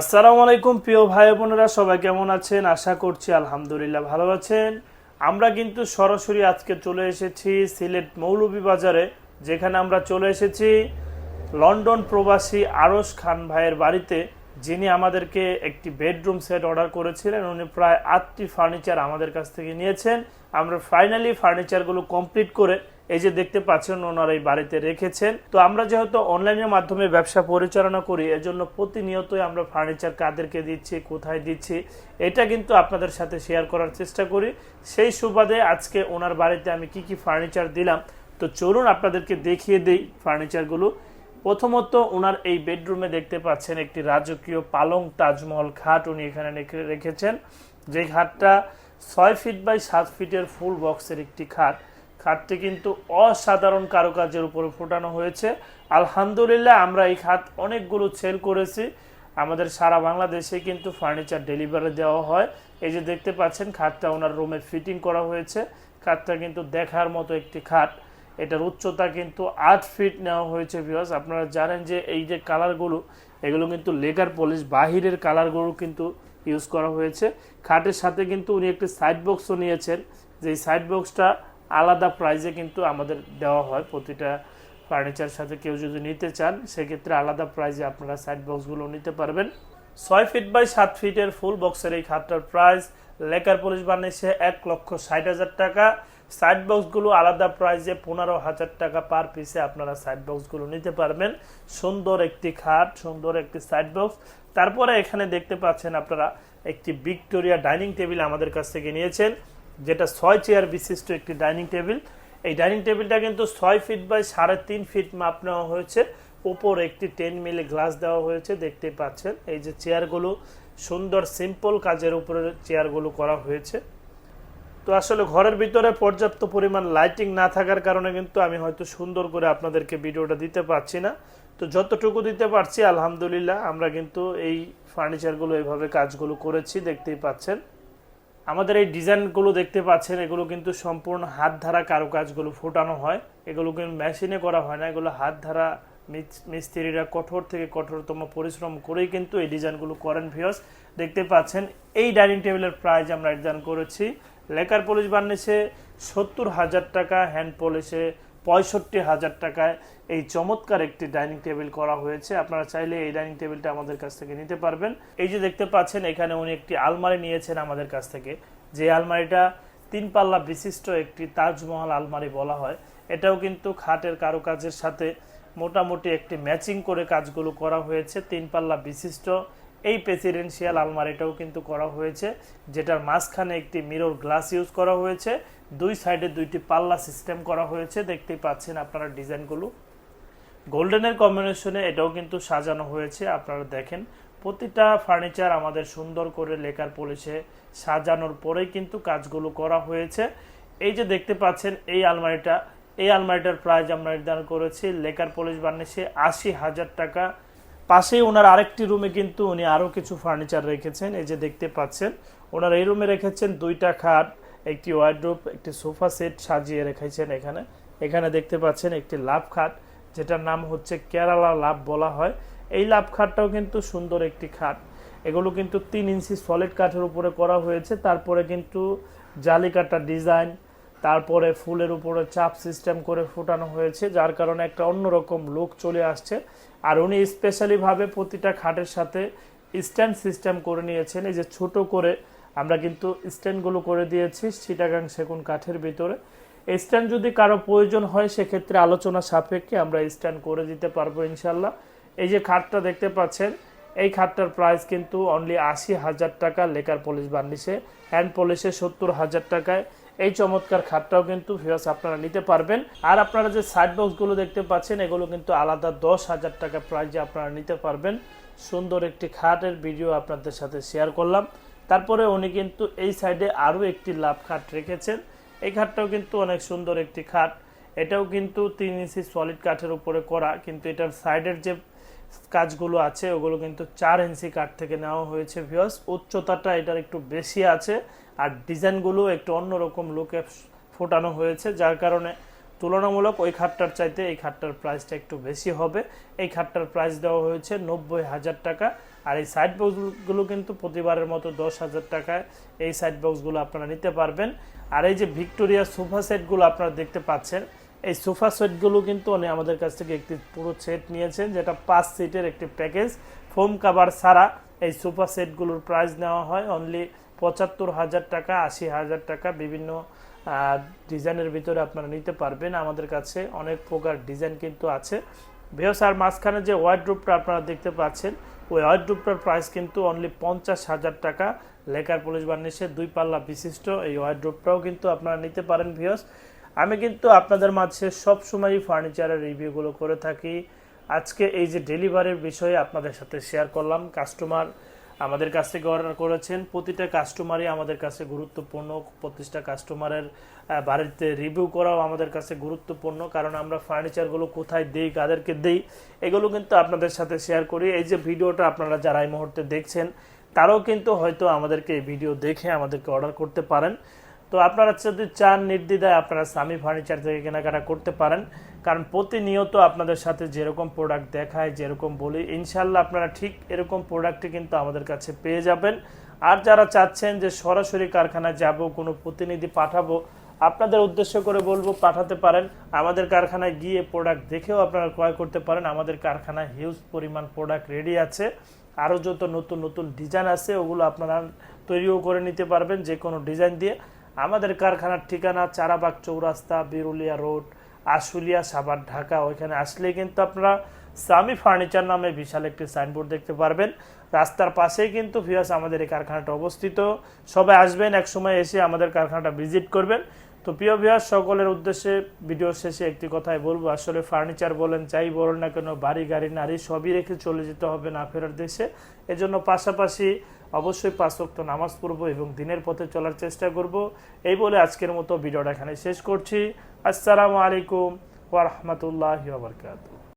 আসসালামু আলাইকুম, প্রিয় ভাই বোনেরা, সবাই কেমন আছেন? আশা করছি আলহামদুলিল্লাহ ভালো আছেন। আমরা কিন্তু সরাসরি আজকে চলে এসেছি সিলেট মৌলভীবাজারে যেখানে আমরা চলে এসেছি লন্ডন প্রবাসী আরস খান ভাইয়ের বাড়িতে, যিনি আমাদেরকে একটি বেডরুম সেট অর্ডার করেছিলেন। উনি প্রায় আটটি ফার্নিচার আমাদের কাছ থেকে নিয়েছেন। আমরা ফাইনালি ফার্নিচারগুলো কমপ্লিট করে এই যে দেখতে পাচ্ছেন ওনারা এই বাড়িতে রেখেছেন। তো আমরা যেহেতু অনলাইনের মাধ্যমে ব্যবসা পরিচালনা করি, এজন্য প্রতিনিয়তই আমরা ফার্নিচার কাদেরকে দিচ্ছি, কোথায় দিচ্ছি, এটা কিন্তু আপনাদের সাথে শেয়ার করার চেষ্টা করি। সেই সুবাদে আজকে ওনার বাড়িতে আমি কি কি ফার্নিচার দিলাম, তো চলুন আপনাদেরকে দেখিয়ে দিই ফার্নিচারগুলো প্রথমত ওনার এই বেডরুমে দেখতে পাচ্ছেন একটি রাজকীয় পালং তাজমহল খাট উনি এখানে রেখে- রেখেছেন। যে খাটটা ছয় ফিট বাই সাত ফিটের ফুল বক্সের একটি খাট খাটটি কিন্তু অসাধারণ কারুকাজের উপরে ফোটানো হয়েছে। আলহামদুলিল্লাহ, আমরা এই খাত অনেকগুলো সেল করেছি। আমাদের সারা বাংলাদেশে কিন্তু ফার্নিচার ডেলিভারি দেওয়া হয়। এই যে দেখতে পাচ্ছেন খাটটা ওনার রুমে ফিটিং করা হয়েছে। খাটটা কিন্তু দেখার মতো একটি খাট। এটার উচ্চতা কিন্তু আট ফিট নেওয়া হয়েছে ভিউয়ার্স আপনারা জানেন যে এই যে কালারগুলো, এগুলো কিন্তু লেকার পলিশ, বাহিরের কালারগুলো কিন্তু ইউজ করা হয়েছে। খাটের সাথে কিন্তু উনি একটি সাইড বক্সও নিয়েছেন। যে সাইড বক্সটা আলাদা প্রাইজে কিন্তু আমাদের দেওয়া হয়। প্রতিটা ফার্নিচার সাথে কেউ যদি নিতে চান, সেক্ষেত্রে আলাদা প্রাইজে আপনারা সাইড বক্সগুলো নিতে পারবেন। ছয় ফিট বাই সাত ফিটের ফুল বক্সের এই খাটটার প্রাইস লেকার পুলিশ বানিয়েছে এক লক্ষ ষাট হাজার টাকা। সাইড বক্সগুলো আলাদা প্রাইজে পনেরো হাজার টাকা পার পিসে আপনারা সাইড বক্সগুলো নিতে পারবেন। সুন্দর একটি খাট, সুন্দর একটি সাইড বক্স তারপরে এখানে দেখতে পাচ্ছেন আপনারা একটি ভিক্টোরিয়া ডাইনিং টেবিল আমাদের কাছ থেকে নিয়েছেন। যেটা ছয় চেয়ার বিশিষ্ট একটি ডাইনিং টেবিল। এই ডাইনিং টেবিলটা কিন্তু ছয় ফিট বাই সাড়ে তিন ফিট মাপ নেওয়া হয়েছে। উপর একটি টেন মিলি গ্লাস দেওয়া হয়েছে, দেখতে পাচ্ছেন। এই যে চেয়ারগুলো, সুন্দর সিম্পল কাজের উপরে চেয়ারগুলো করা হয়েছে। তো আসলে ঘরের ভিতরে পর্যাপ্ত পরিমাণ লাইটিং না থাকার কারণে কিন্তু আমি হয়তো সুন্দর করে আপনাদেরকে ভিডিওটা দিতে পারছি না। তো যতটুকু দিতে পারছি, আলহামদুলিল্লাহ, আমরা কিন্তু এই ফার্নিচারগুলো এইভাবে কাজগুলো করেছি, দেখতেই পাচ্ছেন। আমাদের এই ডিজাইনগুলো দেখতে পাচ্ছেন, এগুলো কিন্তু সম্পূর্ণ হাত ধারা কারুকাজগুলো ফোটানো হয়। এগুলো কিন্তু মেশিনে করা হয় না, এগুলো হাত ধারা মিস- মিস্ত্রিরা কঠোর থেকে কঠোরতম পরিশ্রম করেই কিন্তু এই ডিজাইনগুলো করেন ভিওস দেখতে পাচ্ছেন, এই ডাইনিং টেবিলের প্রাইস আমরা ডিজাইন করেছি। লেকার পলিশ বানিয়েছে সত্তর হাজার টাকা, হ্যান্ড পলিশে পঁয়ষট্টি হাজার টাকায় এই চমৎকার একটি ডাইনিং টেবিল করা হয়েছে। আপনারা চাইলে এই ডাইনিং টেবিলটা আমাদের কাছ থেকে নিতে পারবেন। এই যে দেখতে পাচ্ছেন, এখানে উনি একটি আলমারি নিয়েছেন আমাদের কাছ থেকে। যে আলমারিটা তিন পাল্লা বিশিষ্ট একটি তাজমহল আলমারি বলা হয়। এটাও কিন্তু খাটের কারুকাজের সাথে মোটামুটি একটি ম্যাচিং করে কাজগুলো করা হয়েছে। তিন পাল্লা বিশিষ্ট এই প্রেসিডেন্সিয়াল আলমারিটাও কিন্তু করা হয়েছে, যেটার মাঝখানে একটি মিরর গ্লাস ইউজ করা হয়েছে, দুই সাইডে দুইটি পাল্লা সিস্টেম করা হয়েছে, দেখতেই পাচ্ছেন আপনারা ডিজাইনগুলো গোল্ডেনের কম্বিনেশনে এটাও কিন্তু সাজানো হয়েছে, আপনারা দেখেন। প্রতিটা ফার্নিচার আমাদের সুন্দর করে লেকার পলিশে সাজানোর পরেই কিন্তু কাজগুলো করা হয়েছে। এই যে দেখতে পাচ্ছেন, এই আলমারিটা, এই আলমারিটার প্রাইস আমরা নির্ধারণ করেছি, লেকার পলিশ বানিয়েছে আশি হাজার টাকা। পাশেই ওনার আরেকটি রুমে কিন্তু উনি আরও কিছু ফার্নিচার রেখেছেন। এই যে দেখতে পাচ্ছেন, ওনার এই রুমে রেখেছেন দুইটা খাট, একটি ওয়ার্ড্রোপ একটি সোফা সেট সাজিয়ে রেখেছেন এখানে। এখানে দেখতে পাচ্ছেন একটি লাভ খাট, যেটার নাম হচ্ছে কেরালা লাভ বলা হয়। এই লাভ খাটটাও কিন্তু সুন্দর একটি খাট। এগুলো কিন্তু তিন ইঞ্চি সলিড কাঠের উপরে করা হয়েছে। তারপরে কিন্তু জালি কাটা ডিজাইন তারপরে ফুলের উপরে চাপ সিস্টেম করে ফোটানো হয়েছে, যার কারণে একটা অন্যরকম লুক চলে আসছে। আর উনি স্পেশালিভাবে প্রতিটা খাটের সাথে স্ট্যান্ড সিস্টেম করে নিয়েছেন। এই যে ছোট করে আমরা কিন্তু স্ট্যান্ডগুলো করে দিয়েছি সিটাগাং সেগুন কাঠের ভিতরে। স্ট্যান্ড যদি কারও প্রয়োজন হয়, সেক্ষেত্রে আলোচনা সাপেক্ষে আমরা স্ট্যান্ড করে দিতে পারব ইনশাল্লাহ এই যে খাটটা দেখতে পাচ্ছেন, এই খাটটার প্রাইস কিন্তু অনলি আশি হাজার টাকা লেকার পলিশ বার্নিশে হ্যান্ড পলিশে সত্তর হাজার টাকায়। এই চমৎকার খাটটাও কিন্তু ভিউয়ার্স আপনারা নিতে পারবেন। আর আপনারা যে সাইড বক্সগুলো দেখতে পাচ্ছেন, এগুলো কিন্তু আলাদা দশ হাজার টাকা প্রাইজে আপনারা নিতে পারবেন। সুন্দর একটি খাটের ভিডিও আপনাদের সাথে শেয়ার করলাম। তারপরে উনি কিন্তু এই সাইডে আরও একটি লাভ খাট রেখেছেন। এই খাটটাও কিন্তু অনেক সুন্দর একটি খাট। এটাও কিন্তু তিন ইঞ্চি সলিড কাঠের উপরে করা, কিন্তু এটার সাইডের যে কাজগুলো আছে, ওগুলো কিন্তু চার ইঞ্চি কাঠ থেকে নেওয়া হয়েছে ভিউয়ার্স উচ্চতাটা এটার একটু বেশি আছে। আর ডিজাইনগুলো একটু অন্যরকম লুকে ফোটানো হয়েছে, যার কারণে তুলনামূলক ওই খাটটার চাইতে এই খাটটার প্রাইসটা একটু বেশি হবে। এই খাটটার প্রাইস দেওয়া হয়েছে নব্বই হাজার টাকা, আর এই সাইড বক্সগুলো কিন্তু প্রতিবারের মতো দশ হাজার টাকায় এই সাইড বক্সগুলো আপনারা নিতে পারবেন। আর এই যে ভিক্টোরিয়া সোফা সেটগুলো আপনারা দেখতে পাচ্ছেন, এই সোফা সেটগুলো কিন্তু উনি আমাদের কাছ থেকে একটি পুরো সেট নিয়েছেন, যেটা পাঁচ সিটের একটি প্যাকেজ ফোম কাভার ছাড়া এই সোফা সেটগুলোর প্রাইস নেওয়া হয় অনলি পঁচাত্তর হাজার টাকা, আশি হাজার টাকা বিভিন্ন ডিজাইনের ভিতরে আপনারা নিতে পারবেন। আমাদের কাছে অনেক প্রকার ডিজাইন কিন্তু আছে। বেহস আর মাঝখানে যে ওয়ার্ড্রুপটা আপনারা দেখতে পাচ্ছেন, ওই ওয়ার্ড্রুপটার প্রাইস কিন্তু অনলি পঞ্চাশ হাজার টাকা। লেকার পুলিশ বার্নিশের দুই পাল্লা বিশিষ্ট এই ওয়ার্ড্রুপটাও কিন্তু আপনারা নিতে পারেন ভিওস আমি কিন্তু আপনাদের মাঝে সবসময়ই ফার্নিচারের রিভিউগুলো করে থাকি। আজকে এই যে ডেলিভারির বিষয়ে আপনাদের সাথে শেয়ার করলাম কাস্টমার আমাদের কাছ থেকে অর্ডার করেছেন। প্রতিটা কাস্টমারই আমাদের কাছে গুরুত্বপূর্ণ। প্রতিটা কাস্টমারের বাড়িতে রিভিউ করাও আমাদের কাছে গুরুত্বপূর্ণ। কারণ আমরা ফার্নিচারগুলো কোথায় দিই, কাদেরকে দিই, এগুলো কিন্তু আপনাদের সাথে শেয়ার করি। এই যে ভিডিওটা আপনারা যারা এই মুহূর্তে দেখছেন, তারাও কিন্তু হয়তো আমাদেরকে এই ভিডিও দেখে আমাদেরকে অর্ডার করতে পারেন। তো আপনারা যদি চান নির্দ্বিধায় আপনারা সামি ফার্নিচার থেকে কেনাকাটা করতে পারেন, কারণ প্রতিনিয়ত আপনাদের সাথে যেরকম প্রোডাক্ট দেখায়, যেরকম বলি ইনশাল্লাহ আপনারা ঠিক এরকম প্রোডাক্টই কিন্তু আমাদের কাছে পেয়ে যাবেন। আর যারা চাচ্ছেন যে সরাসরি কারখানায় যাব, কোনো প্রতিনিধি পাঠাবো, আপনাদের উদ্দেশ্য করে বলব পাঠাতে পারেন। আমাদের কারখানায় গিয়ে প্রোডাক্ট দেখেও আপনারা ক্রয় করতে পারেন। আমাদের কারখানায় হিউজ পরিমাণ প্রোডাক্ট রেডি আছে। আরও যত নতুন নতুন ডিজাইন আছে, ওগুলো আপনারা তৈরিও করে নিতে পারবেন যে কোনো ডিজাইন দিয়ে। আমাদের কারখানার ঠিকানা চারাবাগ চৌরাস্তা, বিরুলিয়া রোড, আশুলিয়া, সাভার, ঢাকা। ওইখানে আসলে কিন্তু আপনারা সামি ফার্নিচার নামে বিশাল একটি সাইনবোর্ড দেখতে পারবেন। রাস্তার পাশেই কিন্তু ভিয়াস আমাদের এই কারখানাটা অবস্থিত। সবাই আসবেন এক সময় এসে আমাদের কারখানাটা ভিজিট করবেন। তো প্রিয় ভিয়াস সকলের উদ্দেশ্যে ভিডিও শেষে একটি কথাই বলব। আসলে ফার্নিচার বলেন, যাই বলেন না কেন, বাড়ি, গাড়ি, নারী সবই রেখে চলে যেতে হবে না ফেরার দেশে। এজন্য পাশাপাশি অবশ্যই পাঁচ ওয়াক্ত নামাজ পড়ব এবং দিনের পথে চলার চেষ্টা করব। এই বলে আজকের মতো ভিডিওটা এখানে শেষ করছি। আসসালামু আলাইকুম ওয়া বারাকাতুহু।